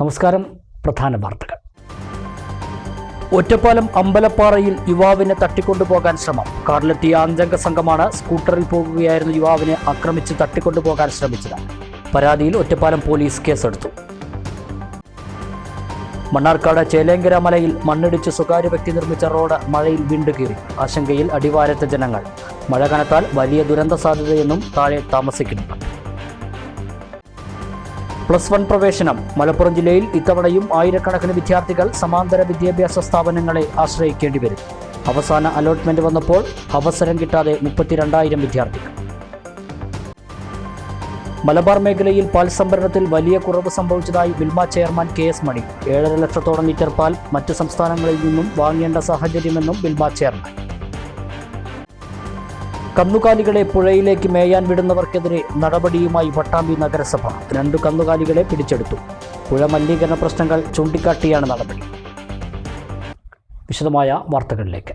നമസ്കാരം പ്രധാന വാർത്തകൾ. ഒറ്റപ്പാലം അമ്പലപ്പാറയിൽ യുവാവിനെ തട്ടിക്കൊണ്ടുപോകാൻ ശ്രമം. കാറിലെത്തിയ അഞ്ചംഗ സംഘമാണ് സ്കൂട്ടറിൽ പോകുകയായിരുന്ന യുവാവിനെ ആക്രമിച്ച് തട്ടിക്കൊണ്ടുപോകാൻ ശ്രമിച്ചത്. പരാതിയിൽ ഒറ്റപ്പാലം പോലീസ് കേസെടുത്തു. മണ്ണാർക്കാട് ചേലേങ്കര മലയിൽ മണ്ണിടിച്ച് സ്വകാര്യ വ്യക്തി നിർമ്മിച്ച റോഡ് മഴയിൽ വിണ്ടുകീറി ആശങ്കയിൽ അടിവാരത്തെ ജനങ്ങൾ. മഴ കനത്താൽ വലിയ ദുരന്ത സാധ്യതയെന്നും താഴെ താമസിക്കുന്നു പ്ലസ് വൺ പ്രവേശനം. മലപ്പുറം ജില്ലയിൽ ഇത്തവണയും ആയിരക്കണക്കിന് വിദ്യാർത്ഥികൾ സമാന്തര വിദ്യാഭ്യാസ സ്ഥാപനങ്ങളെ ആശ്രയിക്കേണ്ടി വരും. അവസാന അലോട്ട്മെന്റ് വന്നപ്പോൾ അവസരം കിട്ടാതെ മുപ്പത്തിരണ്ടായിരം വിദ്യാർത്ഥികൾ. മലബാർ മേഖലയിൽ പാൽ സംഭരണത്തിൽ വലിയ കുറവ് സംഭവിച്ചതായി Wilma chairman K S Mani. ഏഴര ലക്ഷത്തോളം ലിറ്റർ പാൽ മറ്റ് സംസ്ഥാനങ്ങളിൽ നിന്നും വാങ്ങേണ്ട സാഹചര്യമെന്നും വിൽമ ചെയർമാൻ. കന്നുകാലികളെ പുഴയിലേക്ക് മേയാൻ വിടുന്നവർക്കെതിരെ നടപടിയുമായി പട്ടാമ്പി നഗരസഭ. രണ്ടു കന്നുകാലികളെ പിടിച്ചെടുത്തു. പുഴ മലിനീകരണ പ്രശ്നങ്ങൾ ചൂണ്ടിക്കാട്ടിയാണ് നടപടി. വിശദമായ വാർത്തകളിലേക്ക്.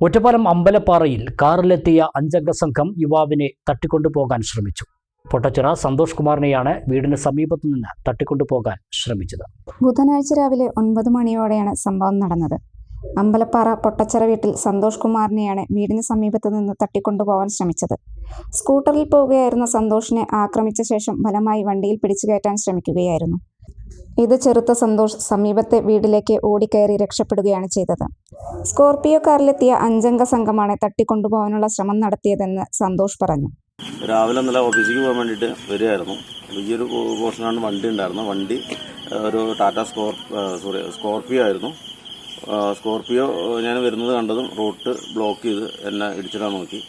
ഒറ്റപ്പാലം അമ്പലപ്പാറയിൽ കാറിലെത്തിയ അഞ്ചംഗ സംഘം യുവാവിനെ തട്ടിക്കൊണ്ടുപോകാൻ ശ്രമിച്ചു. പൊട്ടച്ചിറ സന്തോഷ് കുമാറിനെയാണ് വീടിന് സമീപത്തു നിന്ന് തട്ടിക്കൊണ്ടുപോകാൻ ശ്രമിച്ചത്. ബുധനാഴ്ച രാവിലെ ഒൻപത് മണിയോടെയാണ് സംഭവം നടന്നത്. അമ്പലപ്പാറ പൊട്ടച്ചിറ വീട്ടിൽ സന്തോഷ് കുമാറിനെയാണ് വീടിന് സമീപത്ത് നിന്ന് തട്ടിക്കൊണ്ടുപോകാൻ ശ്രമിച്ചത്. സ്കൂട്ടറിൽ പോവുകയായിരുന്ന സന്തോഷിനെ ആക്രമിച്ച ശേഷം ബലമായി വണ്ടിയിൽ പിടിച്ചു കയറ്റാൻ ശ്രമിക്കുകയായിരുന്നു. ഇത് ചെറുത്ത സന്തോഷ് സമീപത്തെ വീട്ടിലേക്ക് ഓടിക്കയറി രക്ഷപ്പെടുകയാണ് ചെയ്തത്. സ്കോർപിയോ കാറിലെത്തിയ അഞ്ചംഗ സംഘമാണ് തട്ടിക്കൊണ്ടുപോകാനുള്ള ശ്രമം നടത്തിയതെന്ന് സന്തോഷ് പറഞ്ഞു. രാവിലെ നല്ല ഓഫീസിലേക്ക് പോകാൻ വേണ്ടിയിട്ട് വരികയായിരുന്നു. ഈ ഒരു പോർഷനാണ് വണ്ടി ഉണ്ടായിരുന്നത്. വണ്ടി ഒരു ടാറ്റ സ്കോർ സോറി സ്കോർപിയോ ആയിരുന്നു. ആ, സ്കോർപിയോ ഞാൻ വരുന്നത് കണ്ടതും റൂട്ട് ബ്ലോക്ക് ചെയ്ത് എന്നെ ഇടിച്ചിടാൻ നോക്കി.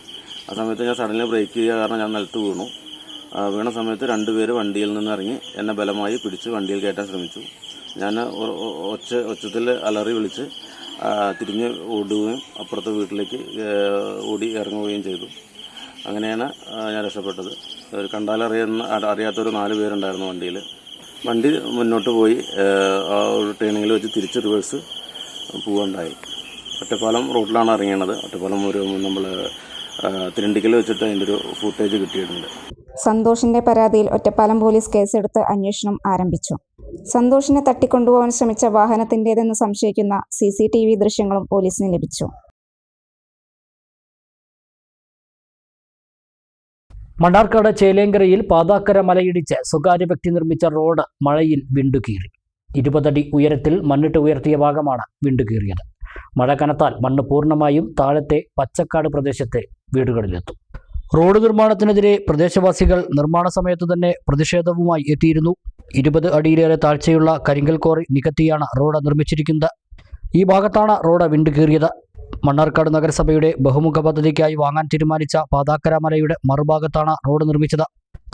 ആ സമയത്ത് ഞാൻ സഡൻലി ബ്രേക്ക് ചെയ്യുക കാരണം ഞാൻ നിലത്ത് വീണു. വീണ സമയത്ത് രണ്ടുപേര് വണ്ടിയിൽ നിന്ന് ഇറങ്ങി എന്നെ ബലമായി പിടിച്ച് വണ്ടിയിൽ കയറ്റാൻ ശ്രമിച്ചു. ഞാൻ ഒച്ച ഒച്ചത്തിൽ അലറി വിളിച്ച് തിരിഞ്ഞ് ഓടുകയും അപ്പുറത്തെ വീട്ടിലേക്ക് ഓടി ഇറങ്ങുകയും ചെയ്തു. അങ്ങനെയാണ് ഞാൻ രക്ഷപ്പെട്ടത്. ഒരു കണ്ടാലറിയുന്ന അറിയാത്തൊരു നാല് പേരുണ്ടായിരുന്നു വണ്ടിയിൽ. വണ്ടി മുന്നോട്ട് പോയി ആ ഒരു ട്രെയിനിങ്ങിൽ വെച്ച് തിരിച്ച് റിവേഴ്സ് പോവുകയുണ്ടായി ഒറ്റപ്പാലം റോഡിലാണ് ഇറങ്ങിയത് ഒറ്റപ്പാലം ഒരു നമ്മൾ തിരണ്ടിക്കൽ വെച്ചിട്ട് അതിന്റെ ഒരു ഫുട്ടേജ് കിട്ടിയിട്ടുണ്ട്. സന്തോഷിന്റെ പരാതിയിൽ ഒറ്റപ്പാലം പോലീസ് കേസെടുത്ത് അന്വേഷണം ആരംഭിച്ചു. സന്തോഷിനെ തട്ടിക്കൊണ്ടുപോകാൻ ശ്രമിച്ച വാഹനത്തിന്റെതെന്ന് സംശയിക്കുന്ന സി സി ടി വി ദൃശ്യങ്ങളും പോലീസിന് ലഭിച്ചു. മണ്ണാർക്കാട് ചേലേങ്കരയിൽ പാതാക്കര മലയിടിച്ച് സ്വകാര്യ വ്യക്തി നിർമ്മിച്ച റോഡ് മഴയിൽ വിണ്ടുകീറി. ഇരുപതടി ഉയരത്തിൽ മണ്ണിട്ട് ഉയർത്തിയ ഭാഗമാണ് വിണ്ടുകീറിയത് മഴ കനത്താൽ മണ്ണ് പൂർണമായും താഴത്തെ പച്ചക്കാട് പ്രദേശത്തെ വീടുകളിലെത്തും. റോഡ് നിർമ്മാണത്തിനെതിരെ പ്രദേശവാസികൾ നിർമ്മാണ സമയത്ത് തന്നെ പ്രതിഷേധവുമായി എത്തിയിരുന്നു. ഇരുപത് അടിയിലേറെ താഴ്ചയുള്ള കരിങ്കൽ കോറി നികത്തിയാണ് റോഡ് നിർമ്മിച്ചിരിക്കുന്നത്. ഈ ഭാഗത്താണ് റോഡ് വിണ്ടു കീറിയത്. മണ്ണാർക്കാട് നഗരസഭയുടെ ബഹുമുഖ പദ്ധതിക്കായി വാങ്ങാൻ തീരുമാനിച്ച പാതാക്കര മലയുടെ മറുഭാഗത്താണ് റോഡ് നിർമ്മിച്ചത്.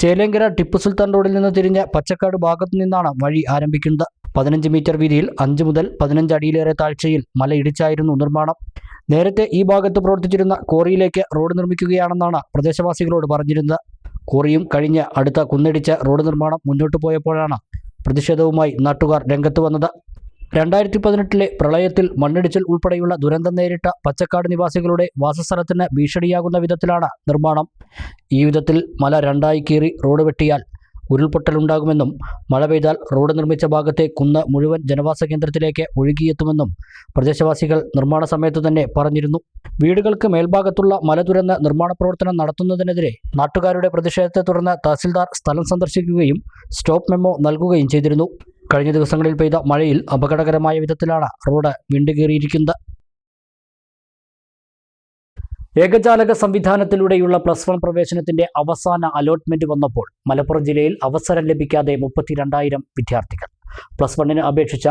ചേലേങ്കര ടിപ്പു സുൽത്താൻ റോഡിൽ നിന്ന് തിരിഞ്ഞ് പച്ചക്കാട് ഭാഗത്തു നിന്നാണ് വഴി ആരംഭിക്കുന്നത്. പതിനഞ്ച് മീറ്റർ വീതിയിൽ അഞ്ച് മുതൽ പതിനഞ്ച് അടിയിലേറെ താഴ്ചയിൽ മല ഇടിച്ചായിരുന്നു നിർമ്മാണം. നേരത്തെ ഈ ഭാഗത്ത് പ്രവർത്തിച്ചിരുന്ന കോറിയിലേക്ക് റോഡ് നിർമ്മിക്കുകയാണെന്നാണ് പ്രദേശവാസികളോട് പറഞ്ഞിരുന്നത്. കോറിയും കഴിഞ്ഞ് അടുത്ത കുന്നിടിച്ച റോഡ് നിർമ്മാണം മുന്നോട്ട് പോയപ്പോഴാണ് പ്രതിഷേധവുമായി നാട്ടുകാർ രംഗത്ത് വന്നത്. രണ്ടായിരത്തി പതിനെട്ടിലെ പ്രളയത്തിൽ മണ്ണിടിച്ചിൽ ഉൾപ്പെടെയുള്ള ദുരന്തം നേരിട്ട പച്ചക്കാട് നിവാസികളുടെ വാസസ്ഥലത്തിന് ഭീഷണിയാകുന്ന വിധത്തിലാണ് നിർമ്മാണം. ഈ വിധത്തിൽ മല രണ്ടായി കീറി റോഡ് വെട്ടിയാൽ ഉരുൾപൊട്ടലുണ്ടാകുമെന്നും മഴ പെയ്താൽ റോഡ് നിർമ്മിച്ച ഭാഗത്തെ കുന്ന് മുഴുവൻ ജനവാസ കേന്ദ്രത്തിലേക്ക് ഒഴുകിയെത്തുമെന്നും പ്രദേശവാസികൾ നിർമ്മാണ സമയത്ത് തന്നെ പറഞ്ഞിരുന്നു. വീടുകൾക്ക് മേൽഭാഗത്തുള്ള മല തുരന്ന് നിർമ്മാണ പ്രവർത്തനം നടത്തുന്നതിനെതിരെ നാട്ടുകാരുടെ പ്രതിഷേധത്തെ തുടർന്ന് തഹസിൽദാർ സ്ഥലം സന്ദർശിക്കുകയും സ്റ്റോപ്പ് മെമ്മോ നൽകുകയും ചെയ്തിരുന്നു. കഴിഞ്ഞ ദിവസങ്ങളിൽ പെയ്ത മഴയിൽ അപകടകരമായ വിധത്തിലാണ് റോഡ് വിണ്ടുകീറിയിരിക്കുന്നത് ഏകജാലക സംവിധാനത്തിലൂടെയുള്ള പ്ലസ് വൺ പ്രവേശനത്തിന്റെ അവസാന അലോട്ട്മെന്റ് വന്നപ്പോൾ മലപ്പുറം ജില്ലയിൽ അവസരം ലഭിക്കാതെ മുപ്പത്തിരണ്ടായിരം വിദ്യാർത്ഥികൾ. പ്ലസ് വണ്ണിന് അപേക്ഷിച്ച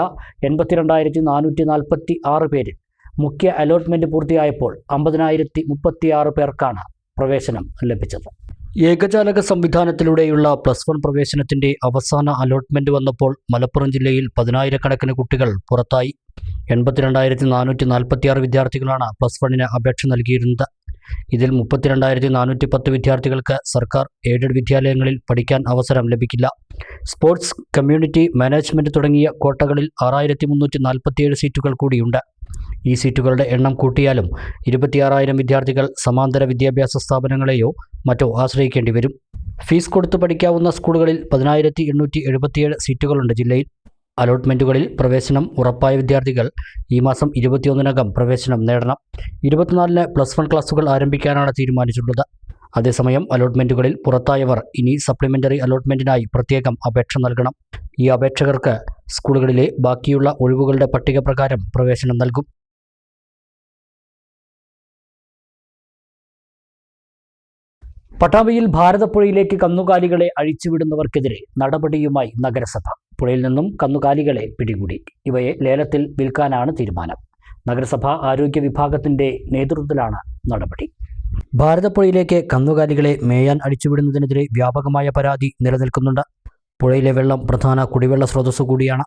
എൺപത്തിരണ്ടായിരത്തി നാനൂറ്റി നാൽപ്പത്തി ആറ് പേരിൽ മുഖ്യ അലോട്ട്മെന്റ് പൂർത്തിയായപ്പോൾ അമ്പതിനായിരത്തി മുപ്പത്തിയാറ് പേർക്കാണ് പ്രവേശനം ലഭിച്ചത്. ഏകജാലക സംവിധാനത്തിലൂടെയുള്ള പ്ലസ് വൺ പ്രവേശനത്തിന്റെ അവസാന അലോട്ട്മെന്റ് വന്നപ്പോൾ മലപ്പുറം ജില്ലയിൽ പതിനായിരക്കണക്കിന് കുട്ടികൾ പുറത്തായി. എൺപത്തിരണ്ടായിരത്തി നാനൂറ്റി നാൽപ്പത്തിയാറ് വിദ്യാർത്ഥികളാണ് പ്ലസ് വണ്ണിന് അപേക്ഷ നൽകിയിരുന്നത്. ഇതിൽ മുപ്പത്തിരണ്ടായിരത്തി നാനൂറ്റി പത്ത് വിദ്യാർത്ഥികൾക്ക് സർക്കാർ എയ്ഡഡ് വിദ്യാലയങ്ങളിൽ പഠിക്കാൻ അവസരം ലഭിക്കില്ല. സ്പോർട്സ് കമ്മ്യൂണിറ്റി മാനേജ്മെന്റ് തുടങ്ങിയ കോട്ടകളിൽ ആറായിരത്തി മുന്നൂറ്റി നാൽപ്പത്തിയേഴ് സീറ്റുകൾ കൂടിയുണ്ട്. ഈ സീറ്റുകളുടെ എണ്ണം കൂട്ടിയാലും ഇരുപത്തിയാറായിരം വിദ്യാർത്ഥികൾ സമാന്തര വിദ്യാഭ്യാസ സ്ഥാപനങ്ങളെയോ മറ്റോ ആശ്രയിക്കേണ്ടി വരും. ഫീസ് കൊടുത്ത് പഠിക്കാവുന്ന സ്കൂളുകളിൽ പതിനായിരത്തി എണ്ണൂറ്റി എഴുപത്തിയേഴ് സീറ്റുകളുണ്ട് ജില്ലയിൽ. അലോട്ട്മെന്റുകളിൽ പ്രവേശനം ഉറപ്പായ വിദ്യാർത്ഥികൾ ഈ മാസം ഇരുപത്തിയൊന്നിനകം പ്രവേശനം നേടണം. ഇരുപത്തിനാലിന് പ്ലസ് വൺ ക്ലാസുകൾ ആരംഭിക്കാനാണ് തീരുമാനിച്ചിട്ടുള്ളത്. അതേസമയം അലോട്ട്മെന്റുകളിൽ പുറത്തായവർ ഇനി സപ്ലിമെന്ററി അലോട്ട്മെന്റിനായി പ്രത്യേകം അപേക്ഷ നൽകണം. ഈ അപേക്ഷകർക്ക് സ്കൂളുകളിലെ ബാക്കിയുള്ള ഒഴിവുകളുടെ പട്ടിക പ്രകാരം പ്രവേശനം നൽകും. പട്ടാമ്പിയിൽ ഭാരതപ്പുഴയിലേക്ക് കന്നുകാലികളെ അഴിച്ചുവിടുന്നവർക്കെതിരെ നടപടിയുമായി നഗരസഭ. പുഴയിൽ നിന്നും കന്നുകാലികളെ പിടികൂടി. ഇവയെ ലേലത്തിൽ വിൽക്കാനാണ് തീരുമാനം. നഗരസഭ ആരോഗ്യ വിഭാഗത്തിന്റെ നേതൃത്വത്തിലാണ് നടപടി. ഭാരതപ്പുഴയിലേക്ക് കന്നുകാലികളെ മേയാൻ അടിച്ചുവിടുന്നതിനെതിരെ വ്യാപകമായ പരാതി നിലനിൽക്കുന്നുണ്ട്. പുഴയിലെ വെള്ളം പ്രധാന കുടിവെള്ള സ്രോതസ്സു കൂടിയാണ്.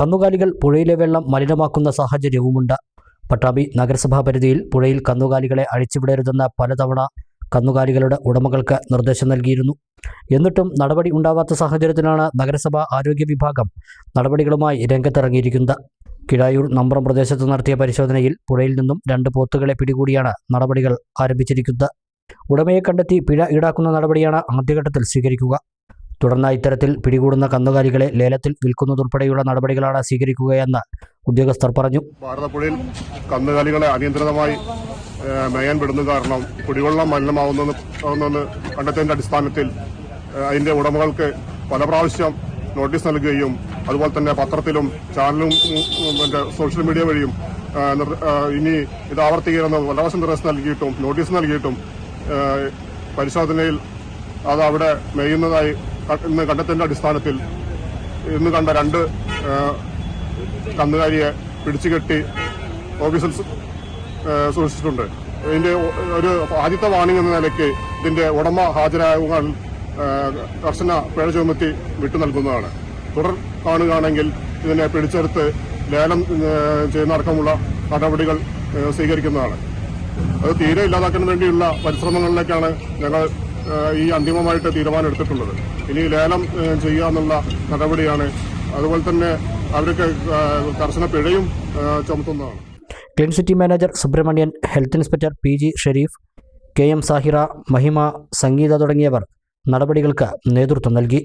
കന്നുകാലികൾ പുഴയിലെ വെള്ളം മലിനമാക്കുന്ന സാഹചര്യവുമുണ്ട്. പട്ടാമ്പി നഗരസഭാ പരിധിയിൽ പുഴയിൽ കന്നുകാലികളെ അഴിച്ചുവിടരുതെന്ന് പലതവണ കന്നുകാലികളുടെ ഉടമകൾക്ക് നിർദ്ദേശം നൽകിയിരുന്നു. എന്നിട്ടും നടപടി ഉണ്ടാവാത്ത സാഹചര്യത്തിലാണ് നഗരസഭ ആരോഗ്യ വിഭാഗം നടപടികളുമായി രംഗത്തിറങ്ങിയിരിക്കുന്നത്. കിഴായൂർ നമ്പ്രം പ്രദേശത്ത് നടത്തിയ പരിശോധനയിൽ പുഴയിൽ നിന്നും രണ്ട് പോത്തുകളെ പിടികൂടിയാണ് നടപടികൾ ആരംഭിച്ചിരിക്കുന്നത്. ഉടമയെ കണ്ടെത്തി പിഴ ഈടാക്കുന്ന നടപടിയാണ് ആദ്യഘട്ടത്തിൽ സ്വീകരിക്കുക. തുടർന്ന് ഇത്തരത്തിൽ പിടികൂടുന്ന കന്നുകാലികളെ ലേലത്തിൽ വിൽക്കുന്നതുൾപ്പെടെയുള്ള നടപടികളാണ് സ്വീകരിക്കുകയെന്ന് ഉദ്യോഗസ്ഥർ പറഞ്ഞു. ഭാരതപ്പുഴയിൽ കന്നുകാലികളെ അനിയന്ത്രിതമായി മേയാൻ വിടുന്നത് കാരണം കുടിവെള്ളം മലിനമാവുന്നെന്ന് കണ്ടെത്തിയതിന്റെ അടിസ്ഥാനത്തിൽ അതിന്റെ ഉടമകൾക്ക് പല പ്രാവശ്യം നോട്ടീസ് നൽകുകയും അതുപോലെ തന്നെ പത്രത്തിലും ചാനലും സോഷ്യൽ മീഡിയ വഴിയും ഇനി ഇത് ആവർത്തിക്കണമെന്ന് പല നിർദ്ദേശം നൽകിയിട്ടും നോട്ടീസ് നൽകിയിട്ടും പരിശോധനയിൽ അത് അവിടെ മേയുന്നതായി ക- ഇന്ന് കണ്ടെത്തിന്റെ അടിസ്ഥാനത്തിൽ ഇന്ന് കണ്ട രണ്ട് കന്നുകാലിയെ പിടിച്ചുകെട്ടി ഓഫീസിൽ സൂക്ഷിച്ചിട്ടുണ്ട്. ഇതിന്റെ ഒരു ആദ്യത്തെ വാണിംഗ് എന്ന നിലയ്ക്ക് ഇതിന്റെ ഉടമ ഹാജരാകുവാൻ ഏഹ്, കർശന പിഴ ചുമത്തി വിട്ടു നൽകുന്നതാണ്. തുടർ കാണുകയാണെങ്കിൽ ഇതിനെ പിടിച്ചെടുത്ത് ലേലം ചെയ്യുന്നടക്കമുള്ള നടപടികൾ സ്വീകരിക്കുന്നതാണ്. അത് തീരെ ഇല്ലാതാക്കാൻ വേണ്ടിയുള്ള പരിശ്രമങ്ങളിലേക്കാണ് ഞങ്ങൾ ഈ അന്തിമമായിട്ട് തീരുമാനമെടുത്തിട്ടുള്ളത്. ഇനി ലേലം ചെയ്യാമെന്നുള്ള നടപടിയാണ്. അതുപോലെ തന്നെ അവർക്ക് കർശന പിഴയും ചുമത്തുന്നതാണ്. Clean city manager Subramanian health inspector P G Sherif K M Sahira Mahima Sangeetha തുടങ്ങിയവർ നടപടികൾക്ക് നേതൃത്വം നൽകി.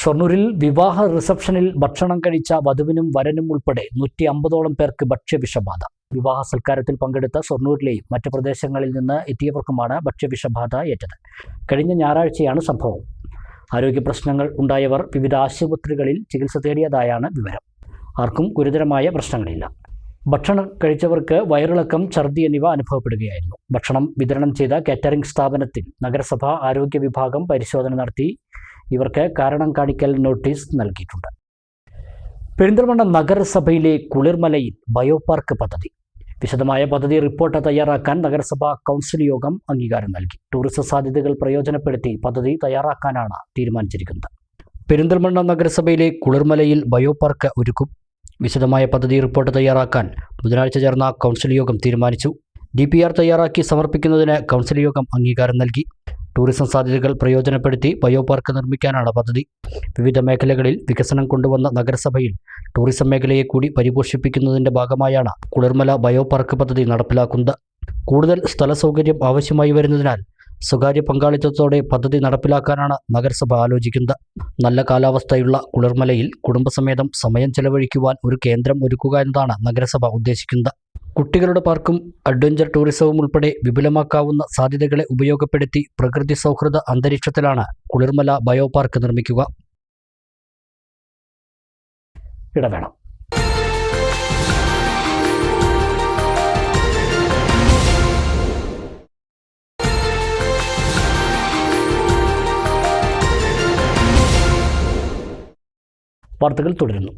ഷൊർണൂരിൽ വിവാഹ റിസപ്ഷനിൽ ഭക്ഷണം കഴിച്ച വധുവിനും വരനും ഉൾപ്പെടെ നൂറ്റി അമ്പതോളം പേർക്ക് ഭക്ഷ്യവിഷബാധ. വിവാഹ സൽക്കാരത്തിൽ പങ്കെടുത്ത ഷൊർണൂരിലെയും മറ്റ് പ്രദേശങ്ങളിൽ നിന്ന് എത്തിയവർക്കുമാണ് ഭക്ഷ്യവിഷബാധ ഏറ്റത്. കഴിഞ്ഞ ഞായറാഴ്ചയാണ് സംഭവം. ആരോഗ്യ പ്രശ്നങ്ങൾ ഉണ്ടായവർ വിവിധ ആശുപത്രികളിൽ ചികിത്സ തേടിയതായാണ് വിവരം. ആർക്കും ഗുരുതരമായ പ്രശ്നങ്ങളില്ല. ഭക്ഷണം കഴിച്ചവർക്ക് വയറിളക്കം ഛർദി എന്നിവ അനുഭവപ്പെടുകയായിരുന്നു. ഭക്ഷണം വിതരണം ചെയ്ത കാറ്ററിംഗ് സ്ഥാപനത്തിൽ നഗരസഭ ആരോഗ്യ വിഭാഗം പരിശോധന നടത്തി ഇവർക്ക് കാരണം കാണിക്കൽ നോട്ടീസ് നൽകിയിട്ടുണ്ട്. പെരിന്തൽമണ്ണ നഗരസഭയിലെ കുളിർമലയിൽ ബയോപാർക്ക് പദ്ധതി. വിശദമായ പദ്ധതി റിപ്പോർട്ട് തയ്യാറാക്കാൻ നഗരസഭാ കൗൺസിൽ യോഗം അംഗീകാരം നൽകി. ടൂറിസം സാധ്യതകൾ പ്രയോജനപ്പെടുത്തി പദ്ധതി തയ്യാറാക്കാനാണ് തീരുമാനിച്ചിരിക്കുന്നത്. പെരിന്തൽമണ്ണ നഗരസഭയിലെ കുളിർമലയിൽ ബയോപാർക്ക് ഒരുക്കും. വിശദമായ പദ്ധതി റിപ്പോർട്ട് തയ്യാറാക്കാൻ ബുധനാഴ്ച ചേർന്ന കൗൺസിൽ യോഗം തീരുമാനിച്ചു. ഡി പി ആർ തയ്യാറാക്കി സമർപ്പിക്കുന്നതിന് കൗൺസിൽ യോഗം അംഗീകാരം നൽകി. ടൂറിസം സാധ്യതകൾ പ്രയോജനപ്പെടുത്തി ബയോ പാർക്ക് നിർമ്മിക്കാനാണ് പദ്ധതി. വിവിധ മേഖലകളിൽ വികസനം കൊണ്ടുവന്ന നഗരസഭയിൽ ടൂറിസം മേഖലയെ കൂടി പരിപോഷിപ്പിക്കുന്നതിന്റെ ഭാഗമായാണ് കുളിർമല ബയോ പാർക്ക് പദ്ധതി നടപ്പിലാക്കുന്നത്. കൂടുതൽ സ്ഥല സൗകര്യം ആവശ്യമായി വരുന്നതിനാൽ സ്വകാര്യ പങ്കാളിത്തത്തോടെ പദ്ധതി നടപ്പിലാക്കാനാണ് നഗരസഭ ആലോചിക്കുന്നത്. നല്ല കാലാവസ്ഥയുള്ള കുളിർമലയിൽ കുടുംബസമേതം സമയം ചെലവഴിക്കുവാൻ ഒരു കേന്ദ്രം ഒരുക്കുക എന്നതാണ് നഗരസഭ ഉദ്ദേശിക്കുന്നത്. കുട്ടികളുടെ പാർക്കും അഡ്വഞ്ചർ ടൂറിസവും ഉൾപ്പെടെ വിപുലമാക്കാവുന്ന സാധ്യതകളെ ഉപയോഗപ്പെടുത്തി പ്രകൃതി സൗഹൃദ അന്തരീക്ഷത്തിലാണ് കുളിർമല ബയോ പാർക്ക് നിർമ്മിക്കുക. ഇടവേണം വാർത്തകൾ തുടരുന്നു.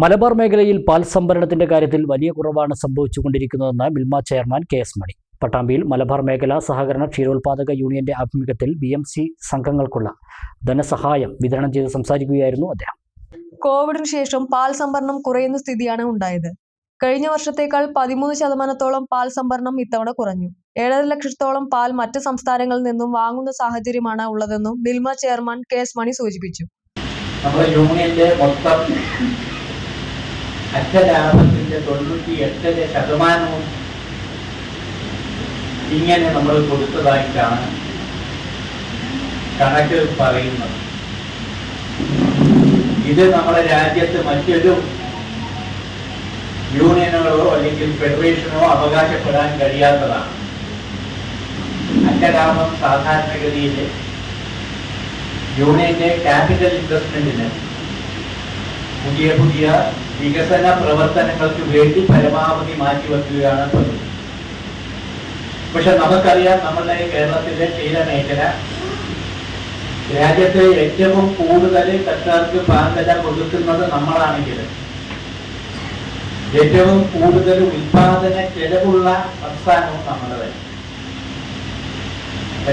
മലബാർ മേഖലയിൽ പാൽ സംഭരണത്തിന്റെ കാര്യത്തിൽ വലിയ കുറവാണ് സംഭവിച്ചുകൊണ്ടിരിക്കുന്നതെന്ന് Milma chairman K S Mani. പട്ടാമ്പിയിൽ Malabar മേഖല സഹകരണ ക്ഷീരോത്പാദക യൂണിയന്റെ ആഭിമുഖ്യത്തിൽ ബി എം സി സംഘങ്ങൾക്കുള്ള ധനസഹായം വിതരണം ചെയ്ത് സംസാരിക്കുകയായിരുന്നു അദ്ദേഹം. കോവിഡിന് ശേഷം പാൽ സംഭരണം കുറയുന്ന സ്ഥിതിയാണ് ഉണ്ടായത്. കഴിഞ്ഞ വർഷത്തേക്കാൾ പതിമൂന്ന് ശതമാനത്തോളം പാൽ സംഭരണം ഇത്തവണ കുറഞ്ഞു. ഏഴര ലക്ഷത്തോളം പാൽ മറ്റ് സംസ്ഥാനങ്ങളിൽ നിന്നും വാങ്ങുന്ന സാഹചര്യമാണ് ഉള്ളതെന്നും ബിൽമ ചെയർമാൻ കെ എസ് മണി സൂചിപ്പിച്ചു. നമ്മുടെ യൂണിയന്റെ മൊത്തം അറ്റലാഭത്തിന്റെ തൊണ്ണൂറ്റി എട്ടര ശതമാനവും ഇങ്ങനെ നമ്മൾ കൊടുത്തതായിട്ടാണ് കണക്ക് പറയുന്നത്. ഇത് നമ്മുടെ രാജ്യത്ത് മറ്റൊരു യൂണിയനുകളോ അല്ലെങ്കിൽ ഫെഡറേഷനോ അവകാശപ്പെടാൻ കഴിയാത്തതാണ്. അച്ഛലാഭം സാധാരണഗതിയിൽ യൂണിയന്റെ ക്യാപിറ്റൽ ഇൻവെസ്റ്റ്മെന്റിന് പുതിയ പുതിയ വികസന പ്രവർത്തനങ്ങൾക്ക് വേണ്ടി പരമാവധി മാറ്റിവെക്കുകയാണ് പതിവ്. പക്ഷെ നമുക്കറിയാം നമ്മളുടെ കേരളത്തിലെ ചില മേഖല രാജ്യത്തെ ഏറ്റവും കൂടുതൽ കർഷകർക്ക് പാകത കൊടുക്കുന്നത് നമ്മളാണെങ്കിൽ ഏറ്റവും കൂടുതൽ ഉൽപാദന ചെലവുള്ള സംസ്ഥാനവും നമ്മളത്.